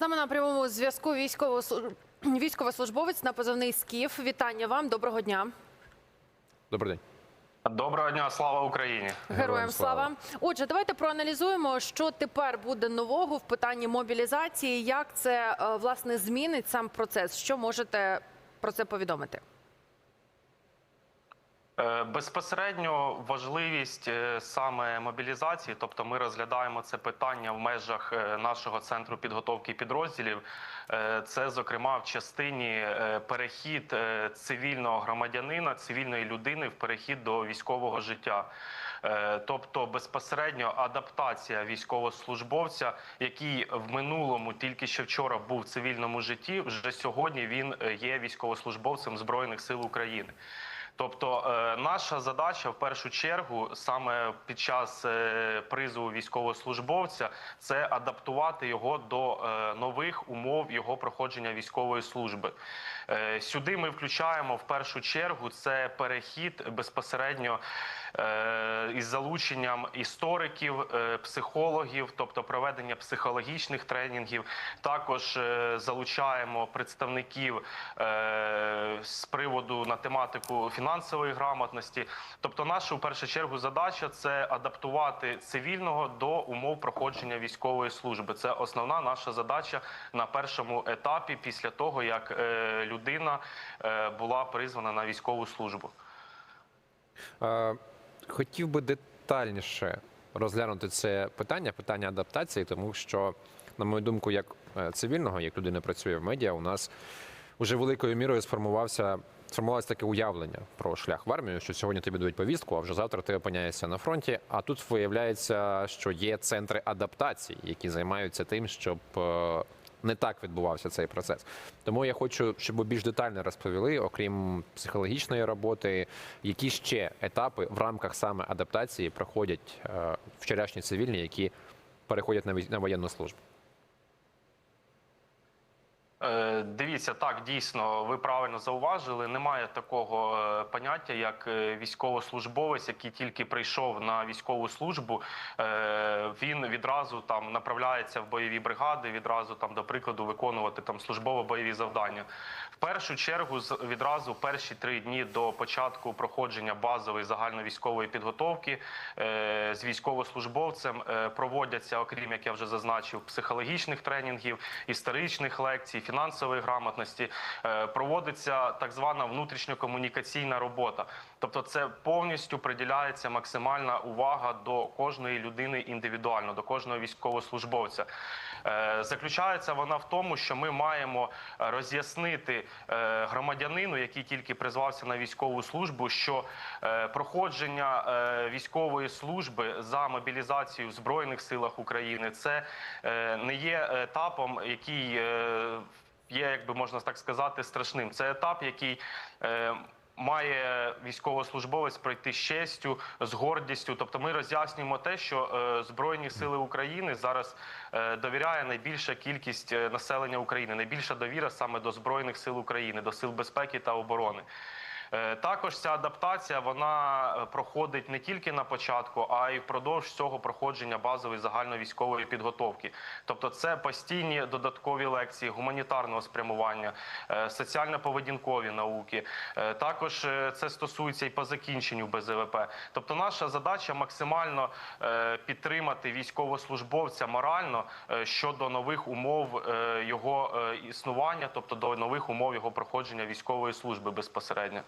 З нами на прямому зв'язку військово військовослужбовець на позивний СКІФ. Вітання вам, доброго дня. Добрий день. Доброго дня, слава Україні! Героям слава. Отже, давайте проаналізуємо, що тепер буде нового в питанні мобілізації. Як це е, власне змінить сам процес? Що можете про це повідомити? Е, Безпосередньо важливість е, саме мобілізації, тобто ми розглядаємо це питання в межах е, нашого центру підготовки підрозділів. Це, зокрема, в частині перехід цивільного громадянина, цивільної людини в перехід до військового життя. Тобто безпосередньо адаптація військовослужбовця, який в минулому тільки що вчора був в цивільному житті, вже сьогодні він є військовослужбовцем збройних сил України. Тобто е, наша задача в першу чергу саме під час е, призову військовослужбовця це адаптувати його до е, нових умов його проходження військової служби. Е, Сюди ми включаємо в першу чергу це перехід безпосередньо е, із залученням істориків, е, психологів, тобто проведення психологічних тренінгів. Також залучаємо представників з приводу на тематику фінансової грамотності. Тобто, наша в першу чергу задача це адаптувати цивільного до умов проходження військової служби. Це основна наша задача на першому етапі після того, як е, людина е, була призвана на військову службу. Хотів би детальніше розглянути це питання, питання адаптації, тому що, на мою думку, як е, цивільного, як людина працює в медіа, у нас вже великою мірою сформувався. Сформувалося таке уявлення про шлях в армію, що сьогодні тобі дають повістку, а вже завтра ти опиняєшся на фронті. А тут виявляється, що є центри адаптації, які займаються тим, щоб е, не так відбувався цей процес. Тому я хочу, щоб ви більш детально розповіли, окрім психологічної роботи, які ще етапи в рамках саме адаптації проходять е, вчорашні цивільні, які переходять на воєнну службу. Е, Дивіться, так дійсно, ви правильно зауважили. Немає такого е, поняття, як е, військовослужбовець, який тільки прийшов на військову службу. Він відразу там направляється в бойові бригади, відразу там, до прикладу, виконувати там службово-бойові завдання. В першу чергу, відразу перші три дні до початку проходження базової загальновійськової підготовки з військовослужбовцем проводяться, окрім як я вже зазначив, психологічних тренінгів, історичних лекцій, фінансової грамотності. е, Проводиться так звана внутрішньокомунікаційна робота. Тобто, це повністю приділяється максимальна увага до кожної людини індивідуально, до кожного військовослужбовця. Е, Заключається вона в тому, що ми маємо е, роз'яснити е, громадянину, який тільки призвався на військову службу, що проходження військової служби за мобілізацію в Збройних силах України це не є етапом, який є, як би можна так сказати, страшним. Це етап, який Має військовослужбовець пройти з честю, з гордістю. Тобто, ми роз'яснюємо те, що е, Збройні сили України зараз е, довіряє найбільша кількість е, населення України, найбільша довіра саме до Збройних сил України, до сил безпеки та оборони. Е, Також ця адаптація вона е, проходить не тільки на початку, а й впродовж цього проходження базової загальновійськової підготовки. Тобто, це постійні додаткові лекції гуманітарного спрямування, е, соціально-поведінкові науки. Також це стосується і по закінченню БЗВП. Тобто, наша задача максимально підтримати військовослужбовця морально щодо нових умов його існування, тобто до нових умов його проходження військової служби безпосередньо.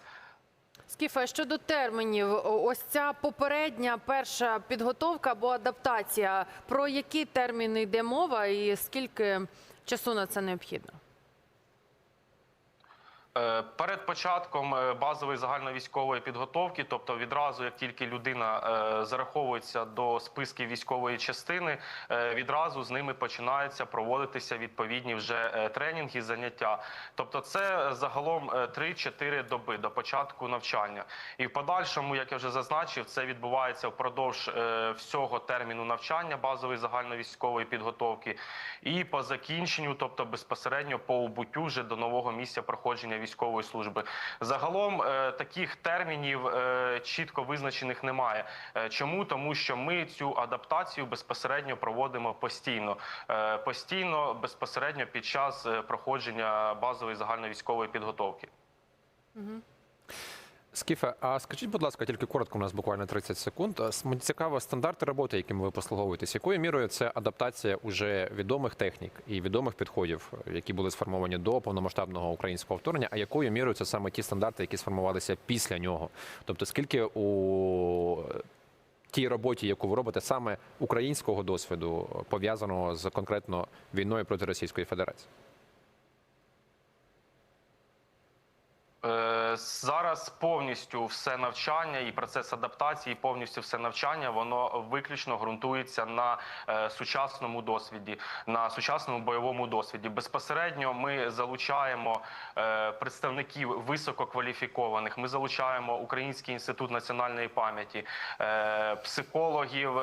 Скіфе, щодо термінів, ось ця попередня перша підготовка або адаптація. Про які терміни йде мова і скільки часу на це необхідно? Е, Перед початком е, базової загальновійськової підготовки, тобто відразу, як тільки людина е, зараховується до списків військової частини, відразу з ними починаються проводитися відповідні вже тренінги, заняття. Тобто, це загалом е, 3-4 доби до початку навчання. І в подальшому, як я вже зазначив, це відбувається впродовж всього терміну навчання базової загальновійськової підготовки, і по закінченню, тобто безпосередньо по убуттю вже до нового місця проходження військової служби. Загалом е, таких термінів е, чітко визначених немає. Е, Чому? Тому що ми цю адаптацію безпосередньо проводимо постійно, постійно безпосередньо під час проходження базової загальновійськової підготовки. Скіфе, а скажіть, будь ласка, тільки коротко, у нас буквально 30 секунд. Мені цікаво стандарти роботи, якими ви послуговуєтесь. Якою мірою це адаптація уже відомих технік і відомих підходів, які були сформовані до повномасштабного українського вторгнення? А якою мірою це саме ті стандарти, які сформувалися після нього? Тобто, скільки у тій роботі, яку ви робите, саме українського досвіду пов'язаного з конкретно війною проти Російської Федерації? Зараз повністю все навчання і процес адаптації, повністю все навчання, воно виключно ґрунтується на е, сучасному досвіді, на сучасному бойовому досвіді. Безпосередньо ми залучаємо е, представників висококваліфікованих. Ми залучаємо Український інститут національної пам'яті, е, психологів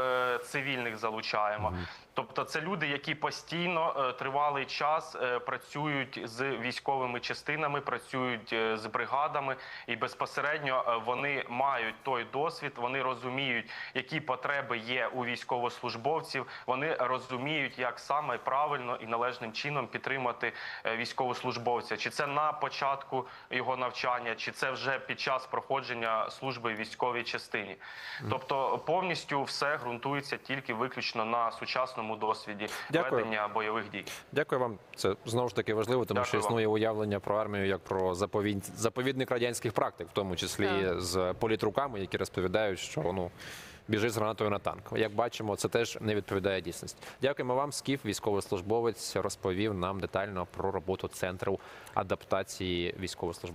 цивільних залучаємо. Тобто, це люди, які постійно е, тривалий час е, працюють з військовими частинами, працюють е, з бригадами, і безпосередньо вони мають той досвід, вони розуміють, які потреби є у військовослужбовців. Вони розуміють, як саме правильно і належним чином підтримати військовослужбовця, чи це на початку його навчання, чи це вже під час проходження служби в військовій частині. Тобто повністю все ґрунтується тільки виключно на сучасному досвіді Дякую. ведення бойових дій. Дякую вам. Це знову ж таки важливо, тому Дякую що вам. існує уявлення про армію як про заповідь, заповідник радянських практик, в тому числі Так. з політруками, які розповідають, що ну. Біжи з гранатою на танк. Як бачимо, це теж не відповідає дійсності. Дякуємо вам. Скіф, військовослужбовець, розповів нам детально про роботу центру адаптації військовослужбовців.